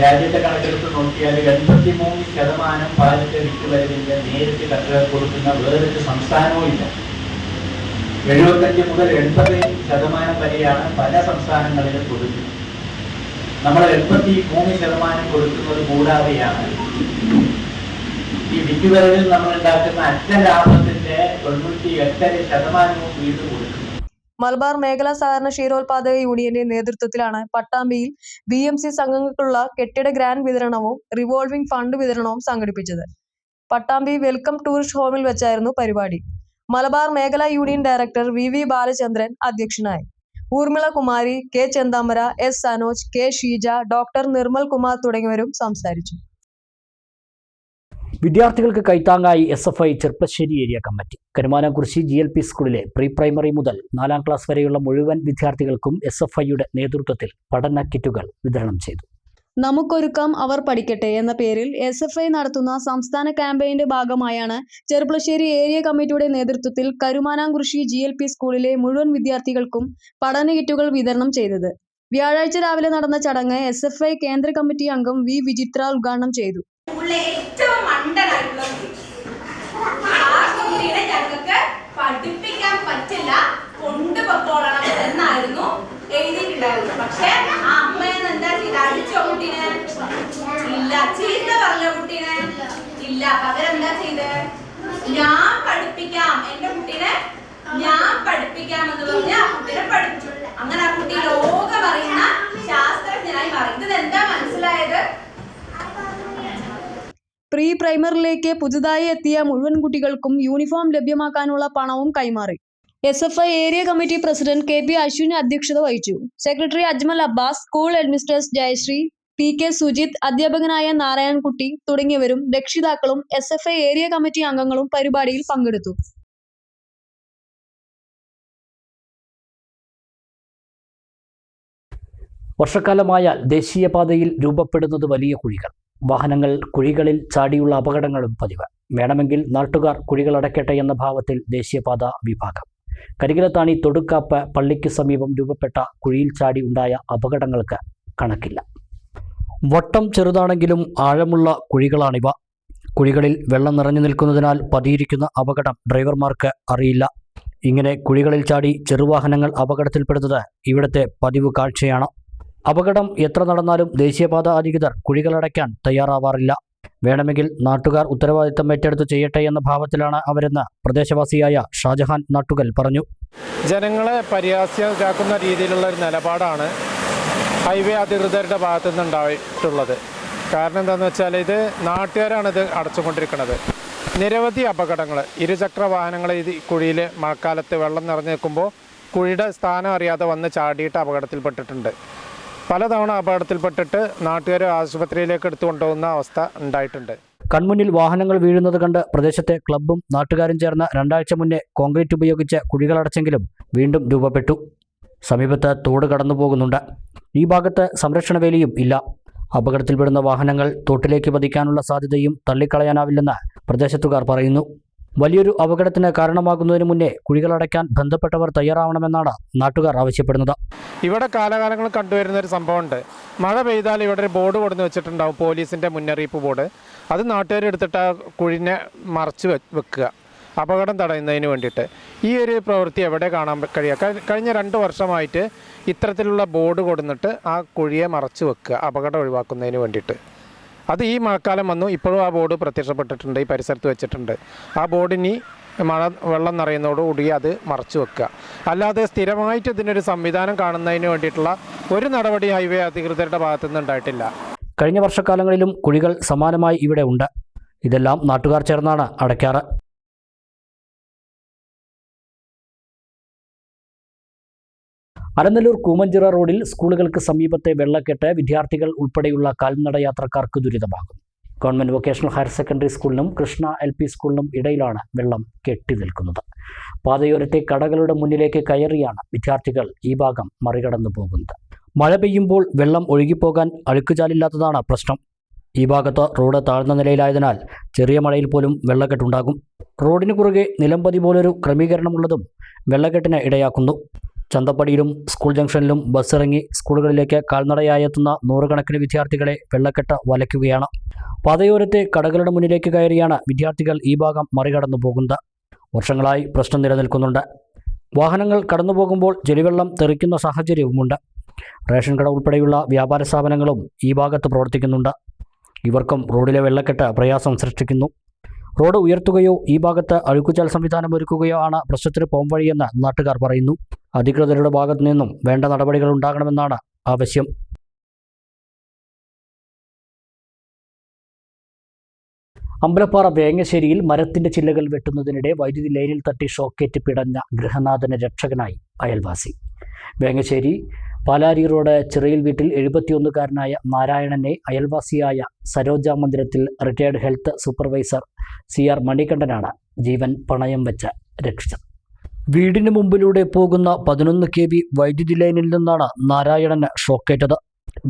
രാജ്യത്തെ കണക്കെടുത്ത് നോക്കിയാൽ എൺപത്തി മൂന്ന് ശതമാനം പാലിന്റെ വിറ്റുവരവിന്റെ നേരിട്ട് കർഷകർ കൊടുക്കുന്ന വേറൊരു സംസ്ഥാനവും ഇല്ല. എഴുപത്തഞ്ച് മുതൽ എൺപത് ശതമാനം വരെയാണ് പല സംസ്ഥാനങ്ങളിലും കൊടുക്കുന്നത്. നമ്മൾ എൺപത്തി മൂന്ന് ശതമാനം കൊടുക്കുന്നത് കൂടാതെയാണ് ഈ വിറ്റുവരവിൽ നമ്മൾ ഉണ്ടാക്കുന്ന അറ്റ ലാഭത്തിന്റെ തൊണ്ണൂറ്റി എട്ടര ശതമാനവും വീട് കൊടുക്കുന്നത്. മലബാർ മേഖലാ സഹകരണ ക്ഷീരോത്പാദക യൂണിയന്റെ നേതൃത്വത്തിലാണ് പട്ടാമ്പിയിൽ ബി എം സി സംഘങ്ങൾക്കുള്ള കെട്ടിട ഗ്രാന്റ് വിതരണവും റിവോൾവിംഗ് ഫണ്ട് വിതരണവും സംഘടിപ്പിച്ചത്. പട്ടാമ്പി വെൽക്കം ടൂറിസ്റ്റ് ഹോമിൽ വെച്ചായിരുന്നു പരിപാടി. മലബാർ മേഖലാ union director V V Balachandran അധ്യക്ഷനായി. Urmila Kumari K Chenthamara S Sanoj K Sheeja doctor Nirmal Kumar തുടങ്ങിയവരും സംസാരിച്ചു. വിദ്യാർത്ഥികൾക്ക് കൈത്താങ്ങായി S F I Cherpulassery area committee. Karumanakkurissi G L P സ്കൂളിലെ പ്രീ പ്രൈമറി മുതൽ നാലാം ക്ലാസ് വരെയുള്ള മുഴുവൻ വിദ്യാർത്ഥികൾക്കും എസ് എഫ് ഐയുടെ നേതൃത്വത്തിൽ പഠന കിറ്റുകൾ വിതരണം ചെയ്തു. നമുക്കൊരുക്കാം അവർ പഠിക്കട്ടെ എന്ന പേരിൽ എസ് എഫ് ഐ നടത്തുന്ന സംസ്ഥാന ക്യാമ്പയിന്റെ ഭാഗമായാണ് ചെറുപ്പുളശ്ശേരി ഏരിയ കമ്മിറ്റിയുടെ നേതൃത്വത്തിൽ കരുമാനാംകുറിശി ജി എൽ പി സ്കൂളിലെ മുഴുവൻ വിദ്യാർത്ഥികൾക്കും പഠന കിറ്റുകൾ വിതരണം ചെയ്തത്. വ്യാഴാഴ്ച രാവിലെ നടന്ന ചടങ്ങ് എസ് എഫ് ഐ കേന്ദ്ര കമ്മിറ്റി അംഗം വി വിചിത്ര ഉദ്ഘാടനം ചെയ്തു. പഠിപ്പിക്കാൻ പറ്റില്ല കൊണ്ടുപോകണം എന്നായിരുന്നു എഴുതിയിട്ടുണ്ടായിരുന്നത്. പക്ഷെ ചെയ്ത കുട്ടീനെ? ഇല്ല. ചീത്ത പറഞ്ഞ കുട്ടീനെ? ഇല്ല. പകരം എന്താ ചെയ്ത്? ഞാൻ പഠിപ്പിക്കാം. എന്റെ കുട്ടീനെ ഞാൻ പഠിപ്പിക്കാം എന്ന് പറഞ്ഞ ആ കുട്ടീനെ പഠിപ്പിച്ചു. അങ്ങനെ ആ കുട്ടി ലോകം അറിയുന്ന ശാസ്ത്രജ്ഞനായി ഇത് എന്താ മനസ്സിലായത്? പ്രീ പ്രൈമറിലേക്ക് പുതുതായി എത്തിയ മുഴുവൻ കുട്ടികൾക്കും യൂണിഫോം ലഭ്യമാക്കാനുള്ള പണവും കൈമാറി. S F I area committee president K P Ashwin അധ്യക്ഷത വഹിച്ചു. Secretary Ajmal Abbas school headmistress Jayasree P K Sujith അധ്യാപകനായ നാരായൺകുട്ടി തുടങ്ങിയവരും രക്ഷിതാക്കളും S F I area committee അംഗങ്ങളും പരിപാടിയിൽ പങ്കെടുത്തു. വർഷക്കാലമായാൽ ദേശീയപാതയിൽ രൂപപ്പെടുന്നത് വലിയ കുഴികൾ. വാഹനങ്ങൾ കുഴികളിൽ ചാടിയുള്ള അപകടങ്ങളും പതിവ്. വേണമെങ്കിൽ നാട്ടുകാർ കുഴികളടക്കട്ടെ എന്ന ഭാവത്തിൽ ദേശീയപാത വിഭാഗം. കരികിലത്താണി തൊടുക്കാപ്പ് പള്ളിക്ക് സമീപം രൂപപ്പെട്ട കുഴിയിൽ ചാടി ഉണ്ടായ അപകടങ്ങൾക്ക് കണക്കില്ല. വട്ടം ചെറുതാണെങ്കിലും ആഴമുള്ള കുഴികളാണിവ. കുഴികളിൽ വെള്ളം നിറഞ്ഞു നിൽക്കുന്നതിനാൽ പതിയിരിക്കുന്ന അപകടം ഡ്രൈവർമാർക്ക് അറിയില്ല. ഇങ്ങനെ കുഴികളിൽ ചാടി ചെറുവാഹനങ്ങൾ അപകടത്തിൽപ്പെടുന്നത് ഇവിടുത്തെ പതിവ് കാഴ്ചയാണ്. അപകടം എത്ര നടന്നാലും ദേശീയപാത അധികൃതർ കുഴികളടയ്ക്കാൻ തയ്യാറാവാറില്ല. വേണമെങ്കിൽ നാട്ടുകാർ ഉത്തരവാദിത്തം ഏറ്റെടുത്ത് ചെയ്യട്ടെ എന്ന ഭാവത്തിലാണ് അവരെന്ന് പ്രദേശവാസിയായ ഷാജഹാൻ നാട്ടുകൽ പറഞ്ഞു. ജനങ്ങളെ പരിഹാസ്യരാക്കുന്ന രീതിയിലുള്ള ഒരു നിലപാടാണ് ഹൈവേ അധികൃതരുടെ ഭാഗത്തു നിന്നുണ്ടായിട്ടുള്ളത് കാരണം എന്താണെന്ന് വെച്ചാൽ ഇത് നാട്ടുകാരാണ് ഇത് അടച്ചുകൊണ്ടിരിക്കുന്നത്. നിരവധി അപകടങ്ങൾ ഇരുചക്ര വാഹനങ്ങൾ ഇത് കുഴിയിൽ മഴക്കാലത്ത് വെള്ളം നിറഞ്ഞു നിൽക്കുമ്പോൾ കുഴിയുടെ സ്ഥാനം അറിയാതെ വന്ന് ചാടിയിട്ട് അപകടത്തിൽപ്പെട്ടിട്ടുണ്ട്. പലതവണ അപകടത്തിൽപ്പെട്ടിട്ട് നാട്ടുകാരെ ആശുപത്രിയിലേക്ക് എടുത്തു കൊണ്ടുപോകുന്ന അവസ്ഥ ഉണ്ടായിട്ടുണ്ട്. കൺമുന്നിൽ വാഹനങ്ങൾ വീഴുന്നത് കണ്ട് പ്രദേശത്തെ ക്ലബ്ബും നാട്ടുകാരും ചേർന്ന് രണ്ടാഴ്ച മുന്നേ കോൺക്രീറ്റ് ഉപയോഗിച്ച് കുഴികളടച്ചെങ്കിലും വീണ്ടും രൂപപ്പെട്ടു. സമീപത്ത് തോട് കടന്നു പോകുന്നുണ്ട്. ഈ ഭാഗത്ത് സംരക്ഷണ വേലിയും ഇല്ല. അപകടത്തിൽപ്പെടുന്ന വാഹനങ്ങൾ തോട്ടിലേക്ക് പതിക്കാനുള്ള സാധ്യതയും തള്ളിക്കളയാനാവില്ലെന്ന് പ്രദേശത്തുകാർ പറയുന്നു. വലിയൊരു അപകടത്തിന് കാരണമാകുന്നതിന് മുന്നേ കുഴികളടയ്ക്കാൻ ബന്ധപ്പെട്ടവർ തയ്യാറാവണമെന്നാണ് നാട്ടുകാർ ആവശ്യപ്പെടുന്നത്. ഇവിടെ കാലകാലങ്ങൾ കണ്ടുവരുന്ന ഒരു സംഭവമുണ്ട്. മഴ പെയ്താൽ ഇവിടെ ഒരു ബോർഡ് കൊടുന്ന് വെച്ചിട്ടുണ്ടാവും പോലീസിന്റെ മുന്നറിയിപ്പ് ബോർഡ്. അത് നാട്ടുകാർ എടുത്തിട്ട് ആ കുഴിനെ മറച്ച് വെക്കുക. അപകടം തടയുന്നതിന് വേണ്ടിയിട്ട്. ഈ ഒരു പ്രവൃത്തി എവിടെ കാണാൻ കഴിയുക കഴിഞ്ഞ രണ്ട് വർഷമായിട്ട് ഇത്തരത്തിലുള്ള ബോർഡ് കൊടുന്നിട്ട് ആ കുഴിയെ മറച്ചു വെക്കുക അപകടം ഒഴിവാക്കുന്നതിന് വേണ്ടിയിട്ട്. അത് ഈ മഴക്കാലം വന്നു. ഇപ്പോഴും ആ ബോർഡ് പ്രത്യക്ഷപ്പെട്ടിട്ടുണ്ട്. ഈ പരിസരത്ത് വെച്ചിട്ടുണ്ട്. ആ ബോർഡിനി മഴ വെള്ളം നിറയുന്നതോടുകൂടി അത് മറച്ചു വെക്കുക. അല്ലാതെ സ്ഥിരമായിട്ട് ഇതിനൊരു സംവിധാനം കാണുന്നതിന് വേണ്ടിയിട്ടുള്ള ഒരു നടപടി ഹൈവേ അധികൃതരുടെ ഭാഗത്തുനിന്ന് ഉണ്ടായിട്ടില്ല. കഴിഞ്ഞ വർഷക്കാലങ്ങളിലും കുഴികൾ സമാനമായി ഇവിടെ ഉണ്ട്. ഇതെല്ലാം നാട്ടുകാർ ചേർന്നാണ് അടയ്ക്കാറ്. അലനല്ലൂർ കൂമഞ്ചിറ റോഡിൽ സ്കൂളുകൾക്ക് സമീപത്തെ വെള്ളക്കെട്ട് വിദ്യാർത്ഥികൾ ഉൾപ്പെടെയുള്ള കാൽനട യാത്രക്കാർക്ക് ദുരിതമാകും. ഗവൺമെന്റ് വൊക്കേഷണൽ ഹയർ സെക്കൻഡറി സ്കൂളിനും കൃഷ്ണ എൽ പി സ്കൂളിനും ഇടയിലാണ് വെള്ളം കെട്ടി നിൽക്കുന്നത്. പാതയോരത്തെ കടകളുടെ മുന്നിലേക്ക് കയറിയാണ് വിദ്യാർത്ഥികൾ ഈ ഭാഗം മറികടന്നു പോകുന്നത്. മഴ പെയ്യുമ്പോൾ വെള്ളം ഒഴുകിപ്പോകാൻ അഴുക്കുചാലില്ലാത്തതാണ് പ്രശ്നം. ഈ ഭാഗത്ത് റോഡ് താഴ്ന്ന നിലയിലായതിനാൽ ചെറിയ മഴയിൽ പോലും വെള്ളക്കെട്ടുണ്ടാകും. റോഡിന് കുറുകെ നിലംപതി പോലൊരു ക്രമീകരണമുള്ളതും വെള്ളക്കെട്ടിന് ഇടയാക്കുന്നു. ചന്തപ്പടിയിലും സ്കൂൾ ജംഗ്ഷനിലും ബസ് ഇറങ്ങി സ്കൂളുകളിലേക്ക് കാൽനടയായി എത്തുന്ന നൂറുകണക്കിന് വിദ്യാർത്ഥികളെ വെള്ളക്കെട്ട് വലയ്ക്കുകയാണ്. പാതയോരത്തെ കടകളുടെ മുന്നിലേക്ക് കയറിയാണ് വിദ്യാർത്ഥികൾ ഈ ഭാഗം മറികടന്നു പോകുന്നത്. വർഷങ്ങളായി പ്രശ്നം നിലനിൽക്കുന്നുണ്ട്. വാഹനങ്ങൾ കടന്നു പോകുമ്പോൾ ജലിവെള്ളം തെറിക്കുന്ന സാഹചര്യവുമുണ്ട്. റേഷൻ കട ഉൾപ്പെടെയുള്ള വ്യാപാര സ്ഥാപനങ്ങളും ഈ ഭാഗത്ത് പ്രവർത്തിക്കുന്നുണ്ട്. ഇവർക്കും റോഡിലെ വെള്ളക്കെട്ട് പ്രയാസം സൃഷ്ടിക്കുന്നു. റോഡ് ഉയർത്തുകയോ ഈ ഭാഗത്ത് അഴുക്കുചാൽ സംവിധാനം ഒരുക്കുകയോ ആണ് പ്രശ്നത്തിന് പോംവഴിയെന്ന് നാട്ടുകാർ പറയുന്നു. അധികൃതരുടെ ഭാഗത്തു നിന്നും വേണ്ട നടപടികൾ ഉണ്ടാകണമെന്നാണ് ആവശ്യം. അമ്പലപ്പാറ വേങ്ങശ്ശേരിയിൽ മരത്തിന്റെ ചില്ലകൾ വെട്ടുന്നതിനിടെ വൈദ്യുതി ലൈനിൽ തട്ടി ഷോക്കേറ്റ് പിടഞ്ഞ ഗൃഹനാഥന് രക്ഷകനായി അയൽവാസി. വേങ്ങശ്ശേരി പാലാരി റോഡ് ചിറയിൽ വീട്ടിൽ എഴുപത്തിയൊന്നുകാരനായ നാരായണനെ അയൽവാസിയായ സരോജ മന്ദിരത്തിൽ retired health supervisor C R മണികണ്ഠനാണ് ജീവൻ പണയം വെച്ച് രക്ഷിച്ചത്. വീടിന് മുമ്പിലൂടെ പോകുന്ന പതിനൊന്ന് കെ വി വൈദ്യുതി ലൈനിൽ നിന്നാണ് നാരായണന് ഷോക്കേറ്റത്.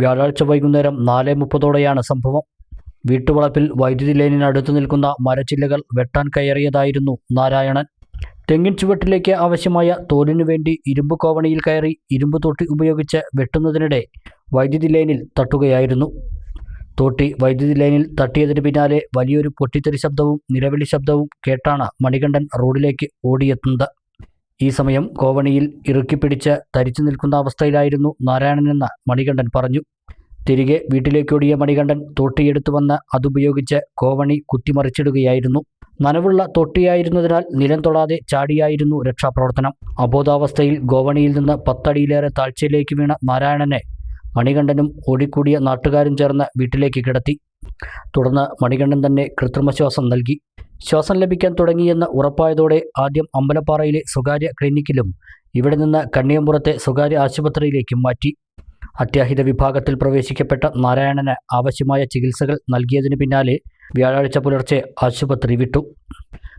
വ്യാഴാഴ്ച വൈകുന്നേരം നാല് മുപ്പതോടെയാണ് സംഭവം. വീട്ടുവളപ്പിൽ വൈദ്യുതി ലൈനിനടുത്ത് നിൽക്കുന്ന മരച്ചില്ലകൾ വെട്ടാൻ കയറിയതായിരുന്നു നാരായണൻ. തെങ്ങിൻ ചുവട്ടിലേക്ക് ആവശ്യമായ തോലിനു വേണ്ടി ഇരുമ്പ് കോവണിയിൽ കയറി ഇരുമ്പ് തൊട്ടി ഉപയോഗിച്ച് വെട്ടുന്നതിനിടെ വൈദ്യുതി ലൈനിൽ തട്ടുകയായിരുന്നു. തോട്ടി വൈദ്യുതി ലൈനിൽ തട്ടിയതിന് പിന്നാലെ വലിയൊരു പൊട്ടിത്തെറി ശബ്ദവും നിലവിളി ശബ്ദവും കേട്ടാണ് മണികണ്ഠൻ റോഡിലേക്ക് ഓടിയെത്തുന്നത്. ഈ സമയം കോവണിയിൽ ഇറുക്കിപ്പിടിച്ച് തരിച്ചു നിൽക്കുന്ന അവസ്ഥയിലായിരുന്നു നാരായണനെന്ന് മണികണ്ഠൻ പറഞ്ഞു. തിരികെ വീട്ടിലേക്കോടിയ മണികണ്ഠൻ തോട്ടിയെടുത്തു വന്ന് അതുപയോഗിച്ച് കോവണി കുത്തിമറിച്ചിടുകയായിരുന്നു. നനവുള്ള തൊട്ടിയായിരുന്നതിനാൽ നിലം തൊടാതെ ചാടിയായിരുന്നു രക്ഷാപ്രവർത്തനം. അബോധാവസ്ഥയിൽ ഗോവണിയിൽ നിന്ന് പത്തടിയിലേറെ താഴ്ചയിലേക്ക് വീണ നാരായണനെ മണികണ്ഠനും ഓടിക്കൂടിയ നാട്ടുകാരും ചേർന്ന് വീട്ടിലേക്ക് കിടത്തി. തുടർന്ന് മണികണ്ഠൻ തന്നെ കൃത്രിമശ്വാസം നൽകി. ശ്വാസം ലഭിക്കാൻ തുടങ്ങിയെന്ന് ഉറപ്പായതോടെ ആദ്യം അമ്പലപ്പാറയിലെ സ്വകാര്യ ക്ലിനിക്കിലും ഇവിടെ നിന്ന് കണ്ണിയമ്പുറത്തെ സ്വകാര്യ ആശുപത്രിയിലേക്കും മാറ്റി. അത്യാഹിത വിഭാഗത്തിൽ പ്രവേശിക്കപ്പെട്ട നാരായണന് ആവശ്യമായ ചികിത്സകൾ നൽകിയതിന് പിന്നാലെ വ്യാഴാഴ്ച പുലർച്ചെ ആശുപത്രി വിട്ടു.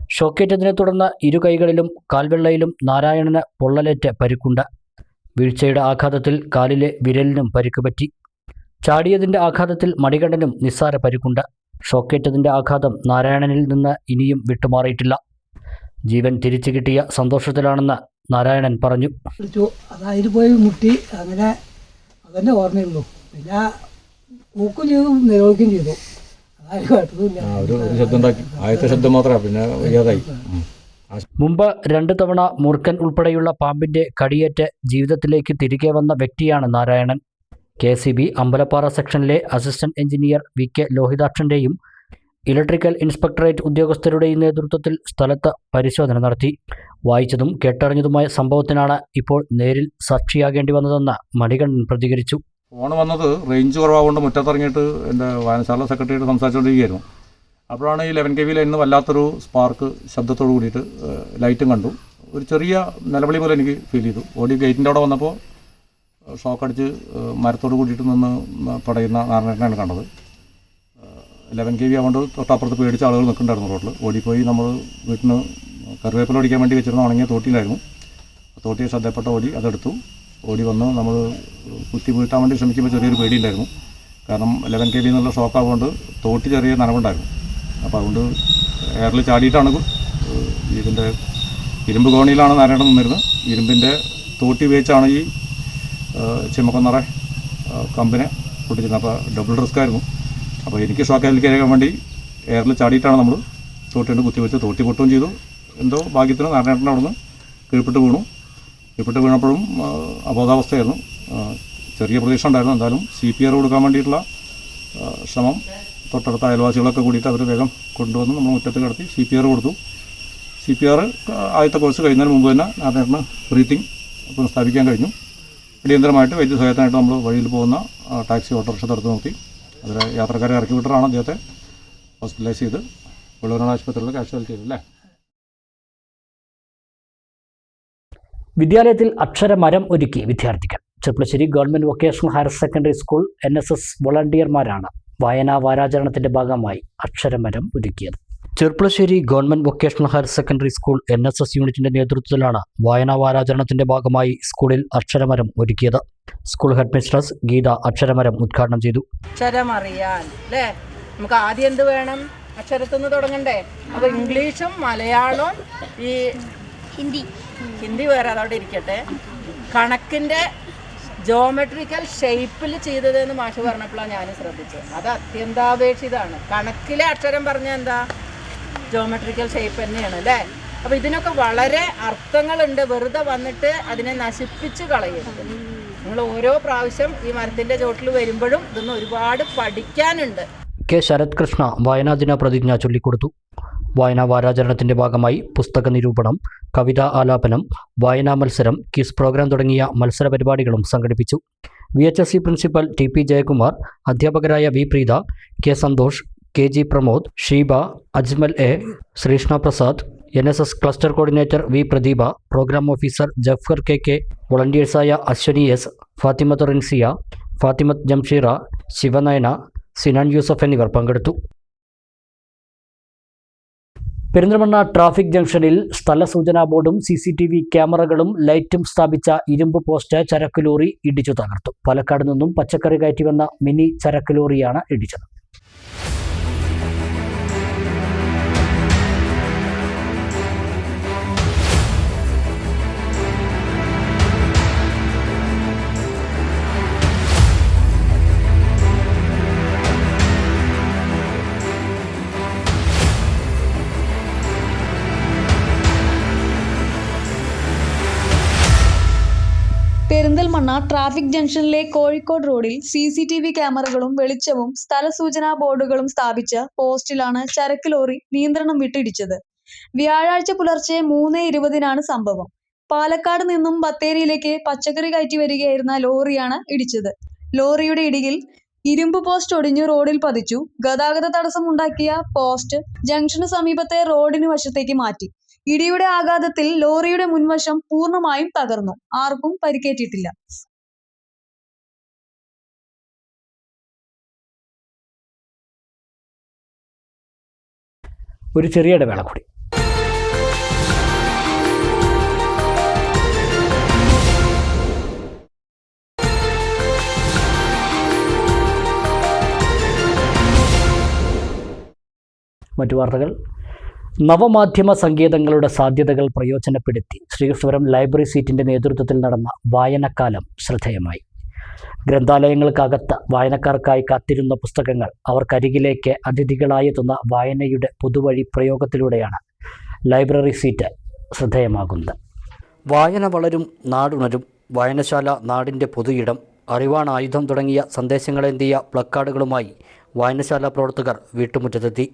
ഷോക്കേറ്റതിനെ തുടർന്ന് ഇരു കൈകളിലും കാൽവെള്ളയിലും നാരായണന് പൊള്ളലേറ്റ് പരിക്കുണ്ട്. വീഴ്ചയുടെ ആഘാതത്തിൽ കാലിലെ വിരലിനും പരിക്ക് പറ്റി. ചാടിയതിന്റെ ആഘാതത്തിൽ മണികണ്ഠനും നിസ്സാര പരിക്കുണ്ട്. ഷോക്കേറ്റതിന്റെ ആഘാതം നാരായണനിൽ നിന്ന് ഇനിയും വിട്ടുമാറിയിട്ടില്ല. ജീവൻ തിരിച്ചു കിട്ടിയ സന്തോഷത്തിലാണെന്ന് നാരായണൻ പറഞ്ഞു. അതായത് പോയി മുട്ടി. അങ്ങനെ അതന്നെ ഓർമ്മയുള്ളൂ. പിന്നെ കൂക്കും ചെയ്തു നിരോധിക്കുകയും ചെയ്തു. ഒരു ശബ്ദം ആദ്യത്തെ ശബ്ദം മാത്രമാണ് പിന്നെ വയ്യാതായി. മുമ്പ് രണ്ടു തവണ മൂർഖൻ ഉൾപ്പെടെയുള്ള പാമ്പിന്റെ കടിയേറ്റ് ജീവിതത്തിലേക്ക് തിരികെ വന്ന വ്യക്തിയാണ് Narayanan. K C B Ambalappara സെക്ഷനിലെ assistant engineer V K ലോഹിതാക്ഷന്റെയും ഇലക്ട്രിക്കൽ ഇൻസ്പെക്ടറേറ്റ് ഉദ്യോഗസ്ഥരുടെയും നേതൃത്വത്തിൽ സ്ഥലത്ത് പരിശോധന നടത്തി. വായിച്ചതും കേട്ടറിഞ്ഞതുമായ സംഭവത്തിനാണ് ഇപ്പോൾ നേരിൽ സാക്ഷിയാകേണ്ടി വന്നതെന്ന് മണികണ്ഠൻ പ്രതികരിച്ചു. ഫോൺ വന്നത് റേഞ്ച് കുറവാകൊണ്ട് മുറ്റത്തിറങ്ങിയിട്ട് എന്റെ വായനശാല സെക്രട്ടറിയോട് സംസാരിച്ചുകൊണ്ടിരിക്കുകയായിരുന്നു. അപ്പോഴാണ് ഈ ലെവൻ കെ വിയിൽ ഇന്ന് വല്ലാത്തൊരു സ്പാർക്ക് ശബ്ദത്തോട് കൂടിയിട്ട് ലൈറ്റും കണ്ടു. ഒരു ചെറിയ നിലവിളി പോലെ എനിക്ക് ഫീൽ ചെയ്തു. ഓടി ഗേറ്റിന്റെ അവിടെ വന്നപ്പോൾ ഷോക്ക് അടിച്ച് മരത്തോട് കൂടിയിട്ട് നിന്ന് പടയുന്ന നാരായണനാണ് കണ്ടത്. ലെവൻ കെ വി ആവുകൊണ്ട് തൊട്ടപ്പുറത്ത് പേടിച്ച ആളുകൾ നിൽക്കുന്നുണ്ടായിരുന്നു റോഡിൽ ഓടിപ്പോയി നമ്മൾ വീട്ടിൽ നിന്ന് കറിവേപ്പില ഓടിക്കാൻ വേണ്ടി വെച്ചിരുന്ന ഉണങ്ങിയ തോട്ടിയിലായിരുന്നു. തോട്ടിയെ ശ്രദ്ധപ്പെട്ട ഓടി അതെടുത്തു. ഓടി വന്ന് നമ്മൾ കുത്തി വീഴ്ത്താൻ വേണ്ടി ശ്രമിക്കുമ്പോൾ ചെറിയൊരു പേടിയുണ്ടായിരുന്നു. കാരണം ലെവൻ കെ ബി എന്നുള്ള ഷോക്ക് ആവുകൊണ്ട് തോട്ടി ചെറിയ നനവുണ്ടായിരുന്നു. അപ്പോൾ അതുകൊണ്ട് എയറിൽ ചാടിയിട്ടാണ് ഇതിന്റെ ഇരുമ്പ് കോണിയിലാണ് നാരായണൻ നിന്നിരുന്നത്. ഇരുമ്പിന്റെ തോട്ടി ഉപയോഗിച്ചാണ് ഈ ചിമ്മക്കൊന്നറ കമ്പിനെ പൊട്ടിച്ചിരുന്നത്. അപ്പോൾ ഡബിൾ റിസ്ക് ആയിരുന്നു. അപ്പോൾ എനിക്ക് ഷോക്ക് ഏൽക്കാൻ വേണ്ടി എയറിൽ ചാടിയിട്ടാണ് നമ്മൾ തോട്ടി കൊണ്ട് കുത്തി വെച്ച് തോട്ടി പൊട്ടുകയും ചെയ്തു. എന്തോ ഭാഗ്യത്തിന് നാരായണന്റെ അവിടെ നിന്ന് കീഴ്പ്പെട്ട് വീണു. കീഴ്പ്പെട്ട് വീണപ്പോഴും അബോധാവസ്ഥയായിരുന്നു. ചെറിയ പ്രതീക്ഷ ഉണ്ടായിരുന്നു. എന്തായാലും സി പി ആർ കൊടുക്കാൻ വേണ്ടിയിട്ടുള്ള ശ്രമം തൊട്ടടുത്ത അയൽവാസികളൊക്കെ കൂടിയിട്ട് അവർ വേഗം കൊണ്ടുവന്ന് നമ്മൾ മുറ്റത്ത് കിടത്തി സി പി ആർ കൊടുത്തു. സി പി ആർ ആദ്യത്തെ കോഴ്സ് കഴിയുന്നതിന് മുമ്പ് തന്നെ നാരായണന് ബ്രീത്തിങ് പുനഃസ്ഥാപിക്കാൻ കഴിഞ്ഞു. അടിയന്തരമായിട്ട് വൈദ്യസഹായത്തിനായിട്ട് നമ്മൾ വഴിയിൽ പോകുന്ന ടാക്സി ഓട്ടോറിക്ഷ തടുത്ത് നിർത്തി. അതിൽ യാത്രക്കാരെ ഇറക്കി വിട്ടറാണ് അദ്ദേഹത്തെ ഹോസ്പിറ്റലൈസ് ചെയ്ത് വെള്ളൂരാണ് ആശുപത്രിയിൽ കാഷ്വാലിറ്റി ചെയ്തു അല്ലേ? വിദ്യാലയത്തിൽ അക്ഷരമരം ഒരുക്കി വിദ്യാർത്ഥികൾ. Cherpulassery government vocational higher secondary school N S S വോളണ്ടിയർമാരാണ് വായനാ വാരാചരണത്തിന്റെ ഭാഗമായി അക്ഷരമരം ഒരുക്കിയത്. Cherpulassery government vocational higher secondary school N S S യൂണിറ്റിന്റെ നേതൃത്വത്തിലാണ് വായനാ വാരാചരണത്തിന്റെ ഭാഗമായി സ്കൂളിൽ അക്ഷരമരം ഒരുക്കിയത്. സ്കൂൾ ഹെഡ് മിസ്ട്രസ് ഗീത അക്ഷരമരം ഉദ്ഘാടനം ചെയ്തു. അക്ഷരം അറിയാൻ അല്ലേ? നമുക്ക് ആദ്യം എന്ത് വേണം? അക്ഷരത്തിൽ നിന്ന് തുടങ്ങണ്ടേ? അപ്പൊ ഇംഗ്ലീഷും മലയാളവും ഈ ഹിന്ദി. ഹിന്ദി വേറെ അതോടെ ഇരിക്കട്ടെ. കണക്കിന്റെ ജോമെട്രിക്കൽ ഷേപ്പിൽ ചെയ്തതെന്ന് മാഷ് പറഞ്ഞപ്പോഴാണ് ഞാൻ ശ്രദ്ധിച്ചത്. അത് അത്യന്താപേക്ഷിതാണ്. കണക്കിലെ അക്ഷരം പറഞ്ഞാൽ എന്താ? ജോമെട്രിക്കൽ ഷേപ്പ് തന്നെയാണ് അല്ലേ? അപ്പോൾ ഇതിനൊക്കെ വളരെ അർത്ഥങ്ങളുണ്ട്. വെറുതെ വന്നിട്ട് അതിനെ നശിപ്പിച്ച് കളയരുത്. നിങ്ങൾ ഓരോ പ്രാവശ്യം ഈ മരത്തിന്റെ ചോട്ടിൽ വരുമ്പോഴും ഇതൊന്ന് ഒരുപാട് പഠിക്കാനുണ്ട്. കെ. ശരത് കൃഷ്ണ പ്രതിജ്ഞ ചൊല്ലിക്കൊടുത്തു. വായനാ വാരാചരണത്തിന്റെ ഭാഗമായി പുസ്തക നിരൂപണം കവിതാ ആലാപനം വായനാ മത്സരം കിസ് പ്രോഗ്രാം തുടങ്ങിയ മത്സര പരിപാടികളും സംഘടിപ്പിച്ചു. V H S C principal T P Jayakumar അധ്യാപകരായ V Preetha K Santhosh K G Pramod Sheeba Ajmal A Sreeshna Prasad N S S cluster coordinator V Pradeepa programme officer Jafar K K വോളണ്ടിയേഴ്സായ Ashwini S Fathimath Rinsiya Fathimath Jamsheera Shivanayana Sinan Yusuf എന്നിവർ പങ്കെടുത്തു. Perinthalmanna traffic ജംഗ്ഷനിൽ സ്ഥല സൂചനാ ബോർഡും C C T V ക്യാമറകളും ലൈറ്റും സ്ഥാപിച്ച ഇരുമ്പ് പോസ്റ്റ് ചരക്ക് ലോറി ഇടിച്ചു തകർത്തു. പാലക്കാട് നിന്നും പച്ചക്കറി കയറ്റി വന്ന മിനി ചരക്ക് ലോറിയാണ് ഇടിച്ചത്. ട്രാഫിക് ജംഗ്ഷനിലെ കോഴിക്കോട് റോഡിൽ സി സി ടി വി ക്യാമറകളും വെളിച്ചവും സ്ഥലസൂചനാ ബോർഡുകളും സ്ഥാപിച്ച പോസ്റ്റിലാണ് ചരക്ക് ലോറി നിയന്ത്രണം വിട്ടിടിച്ചത്. വ്യാഴാഴ്ച പുലർച്ചെ മൂന്ന് ഇരുപതിനാണ് സംഭവം. പാലക്കാട് നിന്നും ബത്തേരിയിലേക്ക് പച്ചക്കറി കയറ്റി വരികയായിരുന്ന ലോറിയാണ് ഇടിച്ചത്. ലോറിയുടെ ഇടിയിൽ ഇരുമ്പ് പോസ്റ്റ് ഒടിഞ്ഞു റോഡിൽ പതിച്ചു. ഗതാഗത തടസ്സം ഉണ്ടാക്കിയ പോസ്റ്റ് ജംഗ്ഷന് സമീപത്തെ റോഡിന് വശത്തേക്ക് മാറ്റി. ഇടിയുടെ ആഘാതത്തിൽ ലോറിയുടെ മുൻവശം പൂർണമായും തകർന്നു. ആർക്കും പരിക്കേറ്റിട്ടില്ല. ഒരു ചെറിയ ഇടവേള കൂടി. മറ്റു വാർത്തകൾ. നവമാധ്യമ സങ്കേതങ്ങളുടെ സാധ്യതകൾ പ്രയോജനപ്പെടുത്തി ശ്രീകൃഷ്ണപുരം ലൈബ്രറി സീറ്റിന്റെ നേതൃത്വത്തിൽ നടന്ന വായനക്കാലം ശ്രദ്ധേയമായി. ഗ്രന്ഥാലയങ്ങൾക്കകത്ത് വായനക്കാർക്കായി കാത്തിരുന്ന പുസ്തകങ്ങൾ അവർക്കരികിലേക്ക് അതിഥികളായെത്തുന്ന വായനയുടെ പുതുവഴി പ്രയോഗത്തിലൂടെയാണ്. Library seat ശ്രദ്ധേയമാകുന്നത്. വായന വളരും നാടുണരും. വായനശാല നാടിന്റെ പൊതുയിടം. അറിവാണ് ആയുധം തുടങ്ങിയ സന്ദേശങ്ങളേന്തിയ പ്ലക്കാർഡുകളുമായി വായനശാല പ്രവർത്തകർ വീട്ടുമുറ്റത്തെത്തി.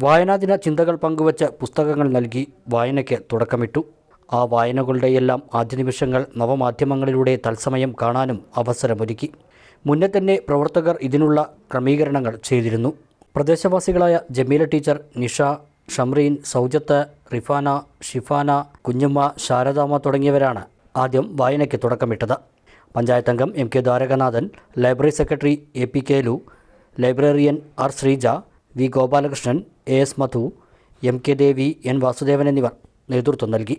വായനാദിന ചിന്തകൾ പങ്കുവച്ച് പുസ്തകങ്ങൾ നൽകി വായനയ്ക്ക് തുടക്കമിട്ടു. ആ വായനകളുടെയെല്ലാം ആദ്യ നിമിഷങ്ങൾ നവമാധ്യമങ്ങളിലൂടെ തത്സമയം കാണാനും അവസരമൊരുക്കി. മുന്നേ തന്നെ പ്രവർത്തകർ ഇതിനുള്ള ക്രമീകരണങ്ങൾ ചെയ്തിരുന്നു. പ്രദേശവാസികളായ ജമീല ടീച്ചർ നിഷ ഷംറീൻ സൗജത്ത് റിഫാന ഷിഫാന കുഞ്ഞുമ്മ ശാരദാമ തുടങ്ങിയവരാണ് ആദ്യം വായനയ്ക്ക് തുടക്കമിട്ടത്. പഞ്ചായത്ത് അംഗം M K Dwarakanathan library secretary A P Kelu librarian R Sreeja V Gopalakrishnan A S Madhu M K Devi N Vasudevan എന്നിവർ നേതൃത്വം നൽകി.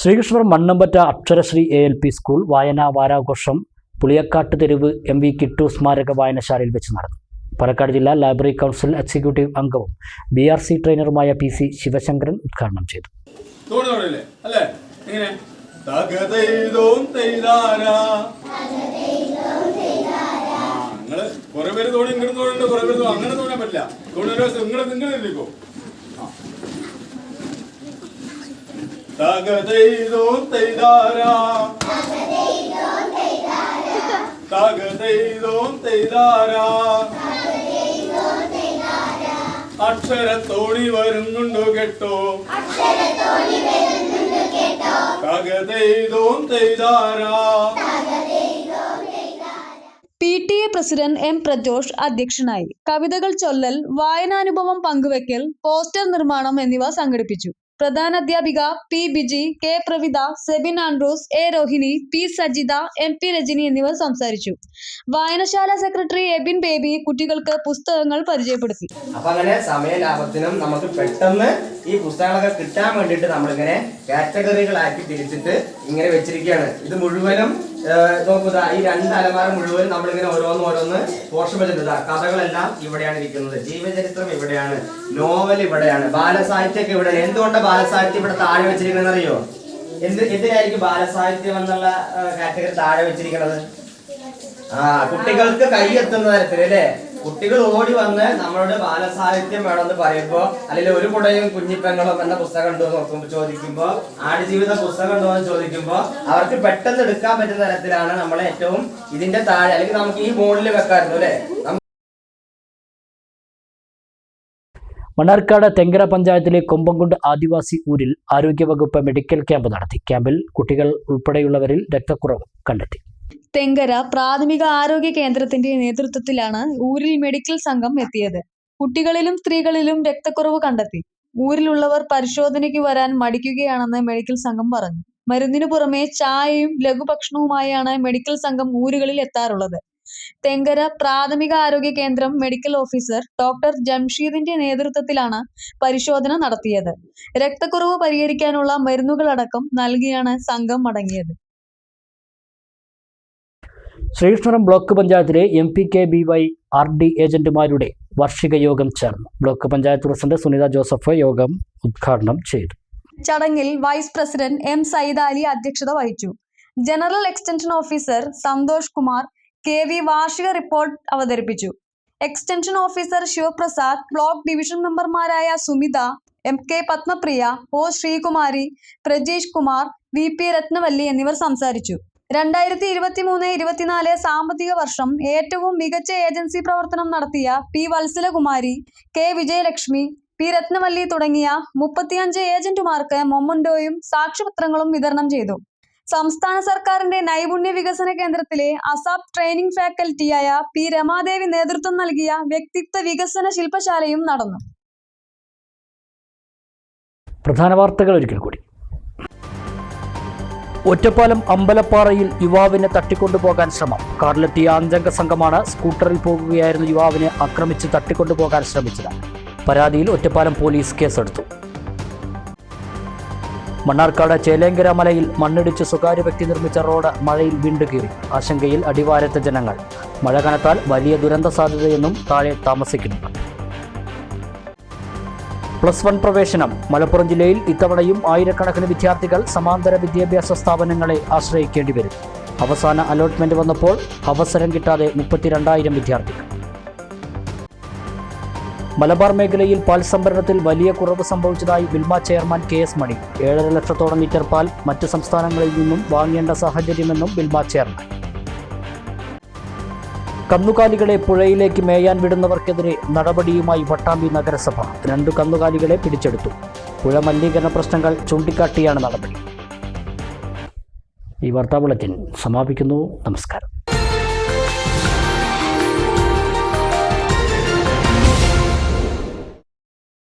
Sreekrishnapuram Mannampatta Aksharasree A L P school വായനാ വാരാഘോഷം പുളിയക്കാട്ട് തെരുവ് എം വി കിട്ടു സ്മാരക വായനശാലയിൽ വെച്ച് നടന്നു. പാലക്കാട് ജില്ലാ ലൈബ്രറി കൗൺസിൽ എക്സിക്യൂട്ടീവ് അംഗവും ബി ആർ സി ട്രെയിനറുമായ പി സി ശിവശങ്കരൻ ഉദ്ഘാടനം ചെയ്തു. അങ്ങനെ തോന്നാൻ പറ്റില്ല. തോണി നിങ്ങൾ നിങ്ങൾ തകതൈതോം തെയ്താരാ? അക്ഷരത്തോണി വരുന്നുണ്ടോ കേട്ടോ? P T A president M Prajosh അധ്യക്ഷനായി കവിതകൾ ചൊല്ലൽ വായനാനുഭവം പങ്കുവെക്കൽ പോസ്റ്റർ നിർമ്മാണം എന്നിവ സംഘടിപ്പിച്ചു. പ്രധാന അധ്യാപിക P Biji K Pravitha Sebin Andrews A Rohini P Sajitha M P Rajani എന്നിവർ സംസാരിച്ചു. വായനശാല സെക്രട്ടറി എബിൻ ബേബി കുട്ടികൾക്ക് പുസ്തകങ്ങൾ പരിചയപ്പെടുത്തി. അപ്പൊ അങ്ങനെ സമയ ലാഭത്തിനും നമുക്ക് പെട്ടെന്ന് ഈ പുസ്തകങ്ങളൊക്കെ കിട്ടാൻ വേണ്ടിയിട്ട് നമ്മളിങ്ങനെ കാറ്റഗറികളാക്കി തിരിച്ചിട്ട് ഇങ്ങനെ വെച്ചിരിക്കുകയാണ്. ഇത് മുഴുവനും ഏഹ്, നോക്കൂ ഈ രണ്ട് അലമാര മുഴുവനും നമ്മളിങ്ങനെ ഓരോന്ന് ഓരോന്ന് പോർഷൻ വെച്ചിട്ടുണ്ട് കഥകളെല്ലാം ഇവിടെയാണ് ഇരിക്കുന്നത്. ജീവചരിത്രം ഇവിടെയാണ്. നോവൽ ഇവിടെയാണ്. ബാലസാഹിത്യമൊക്കെ ഇവിടെ എന്തുകൊണ്ടാണ് ബാലസാഹിത്യം ഇവിടെ താഴെ വെച്ചിരിക്കുന്നത് അറിയോ? എന്ത് എന്തിനായിരിക്കും ബാലസാഹിത്യം എന്നുള്ള കാറ്റഗറി താഴെ വെച്ചിരിക്കുന്നത്? ആ കുട്ടികൾക്ക് കൈ എത്തുന്ന തരത്തിൽ അല്ലേ? കുട്ടികൾ ഓടി വന്ന് നമ്മളുടെ ബാലസാഹിത്യം വേണമെന്ന് പറയുമ്പോ അല്ലെങ്കിൽ ഒരു കുടയും കുഞ്ഞിപ്പെങ്ങളും എന്ന പുസ്തകം ഉണ്ടോ നോക്കുമ്പോൾ ചോദിക്കുമ്പോ ആടുജീവിത പുസ്തകം ഉണ്ടോ എന്ന് ചോദിക്കുമ്പോ അവർക്ക് പെട്ടെന്ന് എടുക്കാൻ പറ്റുന്ന തരത്തിലാണ് നമ്മൾ ഏറ്റവും ഇതിന്റെ താഴെ അല്ലെങ്കിൽ നമുക്ക് ഈ ബോർഡിൽ വെക്കാറുണ്ട് അല്ലേ? മണ്ണാർക്കാട് തെങ്കര പഞ്ചായത്തിലെ കൊമ്പംകുണ്ട് ആദിവാസി ഊരിൽ ആരോഗ്യവകുപ്പ് മെഡിക്കൽ ക്യാമ്പ് നടത്തി. ക്യാമ്പിൽ കുട്ടികൾ ഉൾപ്പെടെയുള്ളവരിൽ രക്തക്കുറവ് കണ്ടെത്തി. തെങ്കര പ്രാഥമിക ആരോഗ്യ കേന്ദ്രത്തിന്റെ നേതൃത്വത്തിലാണ് ഊരിൽ മെഡിക്കൽ സംഘം എത്തിയത്. കുട്ടികളിലും സ്ത്രീകളിലും രക്തക്കുറവ് കണ്ടെത്തി. ഊരിലുള്ളവർ പരിശോധനയ്ക്ക് വരാൻ മടിക്കുകയാണെന്ന് മെഡിക്കൽ സംഘം പറഞ്ഞു. മരുന്നിനു പുറമെ ചായയും ലഘുഭക്ഷണവുമായാണ് മെഡിക്കൽ സംഘം ഊരുകളിൽ എത്താറുള്ളത്. തെങ്കര പ്രാഥമിക ആരോഗ്യ കേന്ദ്രം മെഡിക്കൽ ഓഫീസർ ഡോക്ടർ ജംഷീദിന്റെ നേതൃത്വത്തിലാണ് പരിശോധന നടത്തിയത്. രക്തക്കുറവ് പരിഹരിക്കാനുള്ള മരുന്നുകളടക്കം നൽകിയാണ് സംഘം മടങ്ങിയത്. ശ്രീകൃഷ്ണപുരം ബ്ലോക്ക് പഞ്ചായത്തിലെ M P K B Y R D ഏജന്റുമാരുടെ വാർഷിക യോഗം ചേർന്നു. Block panchayat president Sunitha Joseph യോഗം ഉദ്ഘാടനം ചെയ്തു. ചടങ്ങിൽ vice president M Sayyid Ali അധ്യക്ഷത വഹിച്ചു. General extension officer Santhosh Kumar K V വാർഷിക റിപ്പോർട്ട് അവതരിപ്പിച്ചു. Extension officer Sivaprasad block division മെമ്പർമാരായ Sumitha M K Padmapriya O Sreekumari Prajeesh Kumar V P Rathnavalli എന്നിവർ സംസാരിച്ചു. രണ്ടായിരത്തി ഇരുപത്തി മൂന്ന് ഇരുപത്തിനാല് സാമ്പത്തിക വർഷം ഏറ്റവും മികച്ച ഏജൻസി പ്രവർത്തനം നടത്തിയ P Valsalakumari K Vijayalakshmi P Rathnavalli തുടങ്ങിയ മുപ്പത്തിയഞ്ച് ഏജന്റുമാർക്ക് മൊമ്മൻഡോയും സാക്ഷ്യപത്രങ്ങളും വിതരണം ചെയ്തു. സംസ്ഥാന സർക്കാരിന്റെ നൈപുണ്യ വികസന കേന്ദ്രത്തിലെ അസാപ് ട്രെയിനിംഗ് ഫാക്കൽറ്റിയായ പി രമാദേവി നേതൃത്വം നൽകിയ വ്യക്തിത്വ വികസന ശില്പശാലയും നടന്നു. പ്രധാന വാർത്തകൾ ഒരിക്കൽ കൂടി. ഒറ്റപ്പാലം അമ്പലപ്പാറയിൽ യുവാവിനെ തട്ടിക്കൊണ്ടുപോകാൻ ശ്രമം. കാറിലെത്തിയ അഞ്ചംഗ സംഘമാണ് സ്കൂട്ടറിൽ പോകുകയായിരുന്ന യുവാവിനെ ആക്രമിച്ച് തട്ടിക്കൊണ്ടുപോകാൻ ശ്രമിച്ചത്. പരാതിയിൽ ഒറ്റപ്പാലം പോലീസ് കേസെടുത്തു. മണ്ണാർക്കാട് ചേലേങ്കര മലയിൽ മണ്ണിടിച്ച് സ്വകാര്യ വ്യക്തി നിർമ്മിച്ച റോഡ് മഴയിൽ വീണ്ടുകീറി ആശങ്കയിൽ അടിവാരത്തെ ജനങ്ങൾ. മഴ കനത്താൽ വലിയ ദുരന്ത സാധ്യതയെന്നും താഴെ താമസിക്കുന്നുണ്ട്. പ്ലസ് വൺ പ്രവേശനം മലപ്പുറം ജില്ലയിൽ ഇത്തവണയും ആയിരക്കണക്കിന് വിദ്യാർത്ഥികൾ സമാന്തര വിദ്യാഭ്യാസ സ്ഥാപനങ്ങളെ ആശ്രയിക്കേണ്ടി വരും. അവസാന അലോട്ട്മെന്റ് വന്നപ്പോൾ അവസരം കിട്ടാതെ മുപ്പത്തിരണ്ടായിരം വിദ്യാർത്ഥികൾ. മലബാർ മേഖലയിൽ പാൽ സംഭരണത്തിൽ വലിയ കുറവ് സംഭവിച്ചതായി ബിൽമ ചെയർമാൻ കെ എസ് മണി. ഏഴര ലക്ഷത്തോളം ലിറ്റർ പാൽ മറ്റ് സംസ്ഥാനങ്ങളിൽ നിന്നും വാങ്ങേണ്ട സാഹചര്യമെന്നും ബിൽമ ചെയർമാൻ. കന്നുകാലികളെ പുഴയിലേക്ക് മേയാൻ വിടുന്നവർക്കെതിരെ നടപടിയുമായി പട്ടാമ്പി നഗരസഭ. രണ്ടു കന്നുകാലികളെ പിടിച്ചെടുത്തു. പുഴ മലിനീകരണ പ്രശ്നങ്ങൾ ചൂണ്ടിക്കാട്ടിയാണ് നടപടി. ഈ വാർത്താ ബുള്ളറ്റിൻ സമാപിക്കുന്നു. നമസ്കാരം.